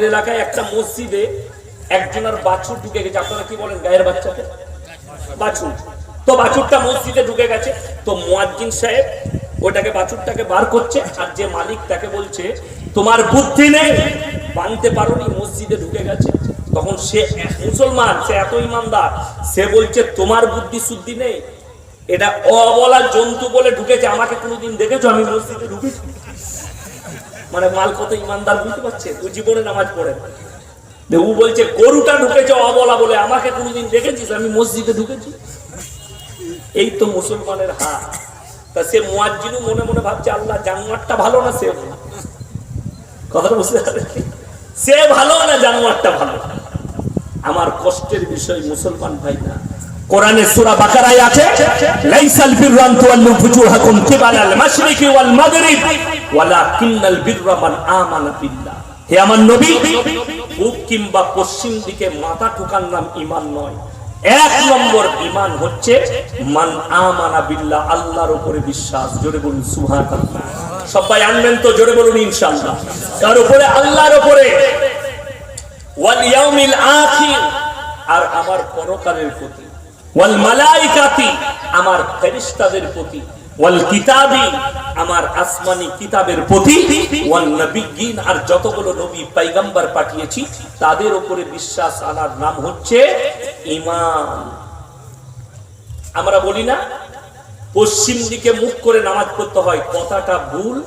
আমাদের এলাকায় একটা মসজিদে একজনের বাছুর ঢুকে গেছে। আপনারা কি বলেন গায়ের বাচ্চাকে? বাছুর। তো বাছুরটা মসজিদে ঢুকে গেছে। তো মুয়াজ্জিন সাহেব ওটাকে, বাছুরটাকে বার করছে আর যে মালিক তাকে বলছে, তোমার বুদ্ধি নেই, বানতে পারোনি, মসজিদে ঢুকে গেছে। তখন সে মুসলমান, সে এত ইমানদার, সে বলছে, তোমার বুদ্ধি শুদ্ধি নেই, এটা অবলা জন্তু বলে ঢুকেছে, আমাকে কোনোদিন দেখেছ? আমি মসজিদে ঢুকেছি। মানে মাল কত ইমানদার বুঝতে পারছে ও জীবনে নামাজ পড়ে ও বলছে, গরুটা ঢুকেছে অবলা বলে, আমাকে কোনোদিন দেখেছিস? আমি মসজিদে ঢুকেছি। এই তো মুসলমানের হাত। তা সে মুয়াজ্জিনও মনে মনে ভাবছে, আল্লাহ, জানোয়ারটা ভালো না সে? কথাটা বুঝতে পারলেন? সে ভালো না, জানোয়ারটা ভালো? আমার কষ্টের বিষয় মুসলমান ভাই না। কোরআনে সূরা বাকারায় আছে, লাইসাল বিররা আন তুওয়াল্লু ফুজুহাকুম কিবালাল মাশরিকি ওয়াল মাগরিব। মান আমানা বিল্লাহ। হে আমার নবী, পূব কিংবা পশ্চিম দিকে মাথা ঠোকার নাম ঈমান নয়। এক নম্বর ঈমান হচ্ছে মান আমানা বিল্লাহ, আল্লাহর উপরে বিশ্বাস। জোরে বলুন সবাই আনবেন তো, জোরে বলুন, ইনশাআল্লাহ। তার উপরে? আল্লাহর উপরে। ওয়াল ইয়াউমিল আখির, আর আমার পরকালের প্রতি। ওয়াল মালাইকাতি, আমার ফেরেশতাদের প্রতি। তাদের উপরে বিশ্বাস আনার নাম হচ্ছে ঈমান আমরা বলি না, পশ্চিম দিকে মুখ করে নামাজ পড়তে হয়, কথাটা ভুল,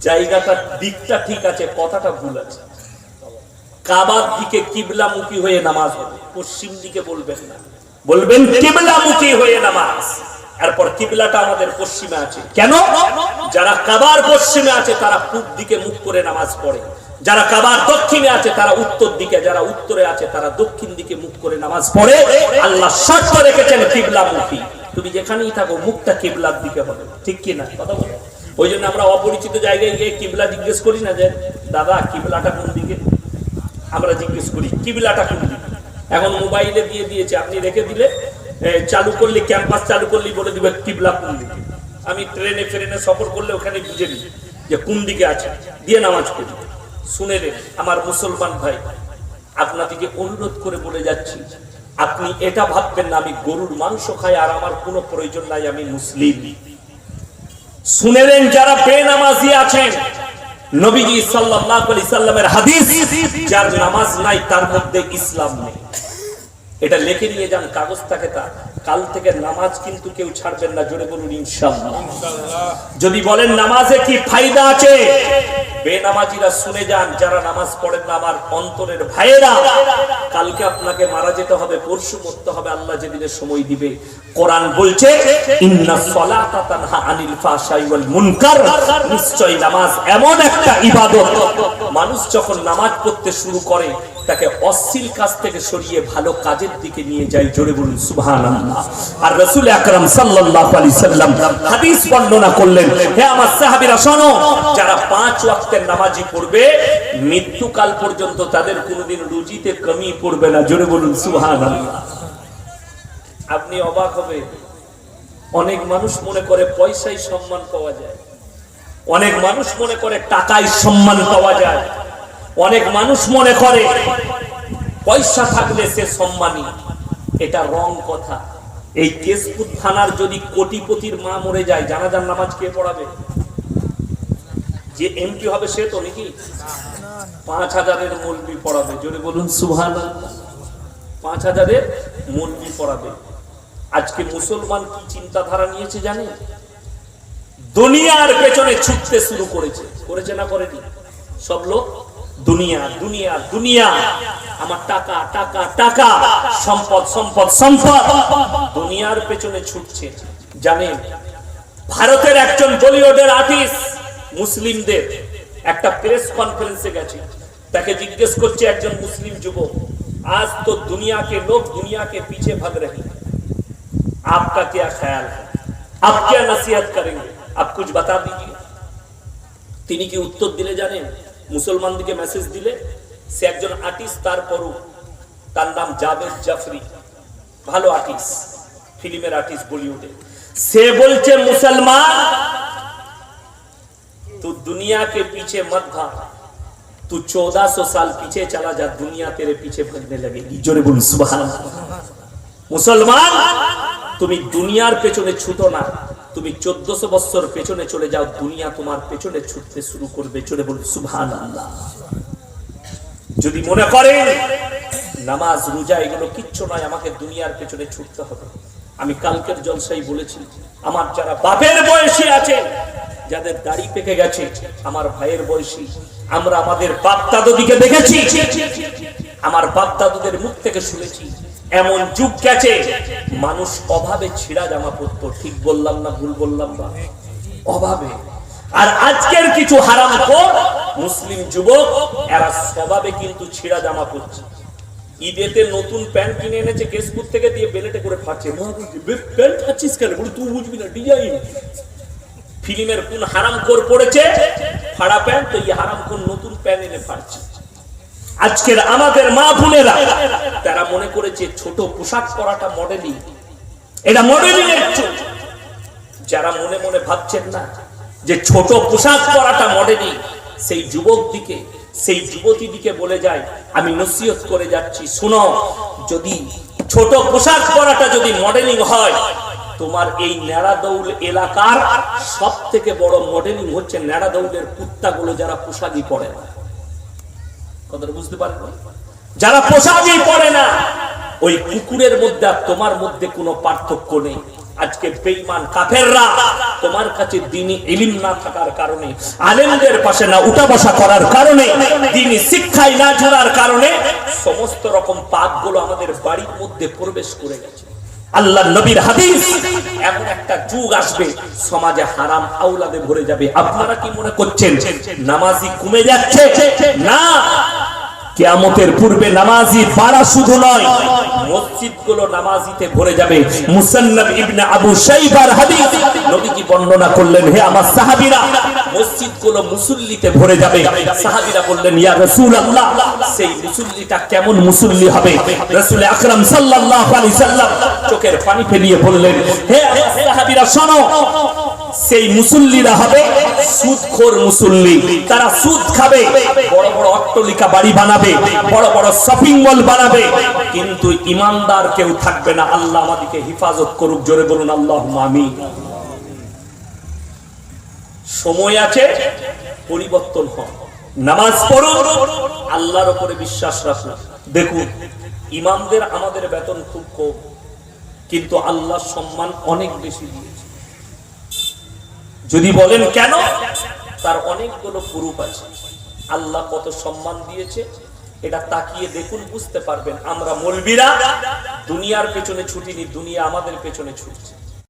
জায়গাটা, দিকটা ঠিক আছে, কথাটা ভুল আছে। কাবার দিকে কিবলামুখী হয়ে নামাজ হবে, পশ্চিম দিকে বলবেন না। বলবেন কিবলামুখী হয়ে নামাজ। এরপর কিবলাটা আমাদের পশ্চিমে আছে। কেন? যারা কাবার পশ্চিমে আছে তারা পূব দিকে মুখ করে নামাজ পড়ে। যারা কাবার দক্ষিণে আছে তারা উত্তর দিকে। যারা উত্তরে আছে তারা দক্ষিণ দিকে মুখ করে নামাজ পড়ে। আল্লাহ শর্ত রেখেছেন কিবলামুখী তুমি যেখানেই থাকো মুখটা কিবলার দিকে হবে। ঠিক কি না? কথা বলো। ওই জন্য আমরা অপরিচিত জায়গায় গিয়ে কিবলা জিজ্ঞেস করি না যে দাদা কিবলাটা কোন দিকে? আমরা জিজ্ঞেস করি কিবলাটা কোন দিকে? এখন মোবাইলে দিয়ে দিয়েছে আপনি রেখে দিলে চালু করলে, ক্যাম্পাস চালু করলে বলে দিবে কিবলা কোন দিকে আমি ট্রেনে, ফ্রেনে সফর করলে ওখানে বুঝে নিই যে কোন দিকে আছে। দিয়ে নামাজ পড়ি। শুনে রে আমার মুসলমান ভাই আপনাদেরকে অনুরোধ করে বলে যাচ্ছি, আপনি এটা ভাববেন না, আমি গরুর মাংস খাই আর আমার কোনো প্রয়োজন নাই, আমি মুসলিম। শুনেলেন যারা বেনামাজি আছেন, নবীজি সাল্লাল্লাহু আলাইহি সাল্লামের হাদিস, যার নামাজ নাই, তার মধ্যে ইসলাম নেই। এটা লিখে নিয়ে যান কাগজ থাকে তা। কাল থেকে নামাজ কিন্তু কেউ ছাড়বেন না জোরে বলুন ইনশাল্লাহ যদি বলেন নামাজে কি ফাইদা আছে? বেনামাজিরা শুনে যান যারা নামাজ পড়েন না আমার অন্তরের ভাইয়েরা কালকে আপনাকে মারা যেতে হবে, পরশু মরতে হবে, আল্লাহ যেদিনে সময় দিবে। কোরআন বলছে নিশ্চয় নামাজ এমন একটা ইবাদত। মানুষ যখন নামাজ পড়তে শুরু করে, তাকে অশ্লীল কাজ থেকে সরিয়ে ভালো কাজের দিকে নিয়ে যায়, জোরে বলুন, সুবহানাল্লাহ। আর রাসূল আকরাম সাল্লাল্লাহু আলাইহি সাল্লাম হাদিস বর্ণনা করলেন, হে আমার সাহাবীরা, শোনো, যারা পাঁচ ওয়াক্তের নামাজি পড়বে, মৃত্যুকাল পর্যন্ত তাদের কোনোদিন রুজিতে কমি পড়বে না, জোরে বলুন, সুবহানাল্লাহ। আপনি অবাক হবে। অনেক মানুষ মনে করে পয়সায় সম্মান পাওয়া যায়। অনেক মানুষ মনে করে টাকায় সম্মান পাওয়া যায়। অনেক মানুষ মনে করে পয়সা থাকলে সে সম্মানী। এটা রং কথা। এই কেশপুর থানার যদি কোটিপতির মা মরে যায়, জানাজার নামাজ কে পড়াবে? যে এমপি হবে সে তো নাকি? পাঁচ হাজারের মলবি পড়াবে। জোরে বলুন সুহান পাঁচ হাজারের মলবি পড়াবে। আজকে মুসলমান কি চিন্তাধারা নিয়েছে জানেন? দুনিয়ার পেছনে ছুটতে শুরু করেছে। করেছে না করেনি? সব লোক, দুনিয়া দুনিয়া দুনিয়া। আমার টাকা টাকা টাকা। সম্পদ সম্পদ সম্পদ। দুনিয়ার পেছনে ছুটছে। জানেন, ভারতের একজন বলিউডের আর্টিস্ট মুসলিমদের একটা প্রেস কনফারেন্সে গেছে তাকে জিজ্ঞেস করছে একজন মুসলিম যুবক आज तो दुनिया के लोग दुनिया के पीछे भाग रहे हैं आपका क्या ख्याल है आप क्या नसीहत करेंगे आप कुछ बता दीजिए তিনি কি উত্তর দিলে জানেন মুসলমানদেরকে মেসেজ দিলে সে একজন আর্টিস্ট তারপরও তার নাম জাভেদ জাফরি ভালো আর্টিস্ট ফিল্মের আর্টিস্ট বলিউডে সে বলছে মুসলমান तू दुनिया के पीछे मत भाग तू तू चौदह सौ साल पीछे चला जा दुनिया तेरे पीछे भागने लगेगी जोरे बोल सुबह মুসলমান তুমি দুনিয়ার পেছনে ছুটো না তুমি চোদ্দশো বছর পেছনে চলে যাও দুনিয়া তোমার পেছনে ছুটতে শুরু করবে চলে বল সুভান আল্লাহ যদি মনে করেন নামাজ রোজা এগুলো কিচ্ছু নয় আমাকে দুনিয়ার পেছনে ছুটতে হবে আমি কালকের জলসাই বলেছি আমার যারা বাপের বয়সী আছে যাদের দাড়ি পেকে গেছে আমার ভাইয়ের বয়সী আমরা আমাদের বাপ দাদুদিকে দেখেছি। আমার বাপ দাদুদের মুখ থেকে শুনেছি এমন যুগ গেছে মানুষ অভাবে ছিঁড়া জামা পরতো। ঠিক বললাম না ভুল বললাম না? অভাবে। আর আজকের কিছু হারাম মুসলিম যুবক এরা স্বভাবে কিন্তু ছিঁড়া জামা পরছে। ঈদেতে নতুন প্যান্ট কিনে এনেছে কেশপুর থেকে দিয়ে বেলেটে করে ফাটছে। মা বলছে, "বে, প্যান্ট খাচ্ছিস কেন? তুই বুঝবি না ডিজাইন। ফিল্মের কোন হারাম কোর পড়েছে? ফাড়া প্যান্ট, তো এই হারাম কোন নতুন প্যান্ট এনে ফাটছে আজকের আমাদের মা বোনেরা, তারা মনে করেছে ছোট পোশাক পরাটা মডেলিং এটা মডেলিং এর। যারা মনে মনে ভাবছেন না যে ছোট পোশাক পরাটা মডেলিং সেই যুবক দিকে, সেই যুবতী দিকে বলে যায়, আমি নসিহত করে যাচ্ছি, শুনো, যদি ছোট পোশাক পরাটা যদি মডেলিং হয় তোমার এই নেড়াদৌল এলাকার সব থেকে বড় মডেলিং হচ্ছে নেড়াদৌলের কুত্তাগুলো যারা পোশাকই পরে না। কথাটা বুঝতে পারেন? যারা পোশাকই পরে না, ওই কুকুরের মধ্যে আর তোমার মধ্যে কোনো পার্থক্য নেই। আজকে বেঈমান কাফেররা তোমার কাছে দিনী ইলিম না থাকার কারণে, আলেমদের পাশে না উঠা বসা করার কারণে দিনী শিক্ষায় না জোড়ার কারণে সমস্ত রকম পাপগুলো আমাদের বাড়ির মধ্যে প্রবেশ করে গেছে। আল্লাহ নবীর হাদিস। এমন একটা যুগ আসবে, সমাজে হারাম আউলাদে ভরে যাবে। আপনারা কি মনে করছেন, নামাজি কমে যাচ্ছে? না। কেয়ামতের পূর্বে নামাজি পাড়া শুধু নয় মসজিদগুলো নামাজিতে ভরে যাবে। মুসান্নাব ইবনে আবু শাইবার হাদিস, নবীজি বর্ণনা করলেন, হে আমার সাহাবীরা মসজিদগুলো মুসল্লিতে ভরে যাবে। সাহাবীরা বললেন, ইয়া রাসূলুল্লাহ, সেই মুসল্লিটা কেমন মুসল্লি হবে? রাসূল আকরাম সাল্লাল্লাহু আলাইহি সাল্লাম চোখের পানি ফেলিয়ে বললেন, হে সাহাবীরা, শোনো, সেই মুসল্লিরা হবে সুদখোর মুসল্লি। তারা সুদ খাবে, বড় বড় অট্টলিকা বাড়ি বানাবে, বড় বড় শপিং মল বানাবে। কিন্তু ইমানদার কেউ থাকবে না। আল্লাহ আমাদেরকে হেফাজত করুক, জোরে বলুন আল্লাহ আমিন। সময় আছে, পরিবর্তন হয় নামাজ পড়ুন আল্লাহর উপরে বিশ্বাস রাখুন দেখুন, ইমামদের আমাদের বেতন খুব কম, কিন্তু আল্লাহর সম্মান অনেক বেশি দিয়েছে। যদি বলেন কেন, তার অনেকগুলো প্রুফ আছে। আল্লাহ কত সম্মান দিয়েছে, এটা তাকিয়ে দেখুন, বুঝতে পারবেন। আমরা মলবিরা, দুনিয়ার পেছনে ছুটিনি, দুনিয়া আমাদের পেছনে ছুটছে।